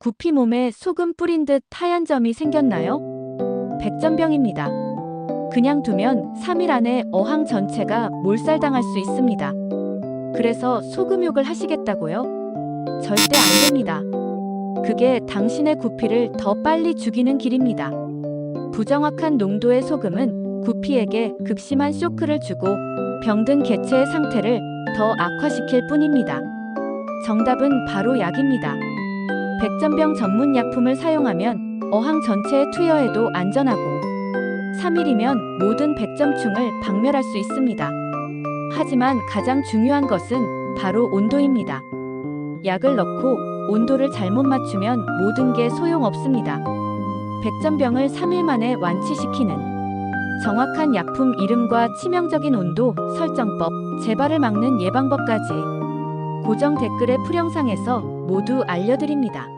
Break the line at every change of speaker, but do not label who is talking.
구피 몸에 소금 뿌린 듯 하얀 점이 생겼나요? 백전병입니다. 그냥 두면 3일 안에 어항 전체가 몰살당할 수 있습니다. 그래서 소금욕을 하시겠다고요? 절대 안 됩니다. 그게 당신의 구피를 더 빨리 죽이는 길입니다. 부정확한 농도의 소금은 구피에게 극심한 쇼크를 주고 병든 개체의 상태를 더 악화시킬 뿐입니다. 정답은 바로 약입니다. 백전병 전문 약품을 사용하면 어항 전체에 투여해도 안전하고 3일이면 모든 백점충을 박멸할 수 있습니다. 하지만 가장 중요한 것은 바로 온도입니다. 약을 넣고 온도를 잘못 맞추면 모든 게 소용없습니다. 백전병을 3일 만에 완치시키는 정확한 약품 이름과 치명적인 온도 설정법, 재발을 막는 예방법까지 고정 댓글의 풀영상에서 모두 알려드립니다.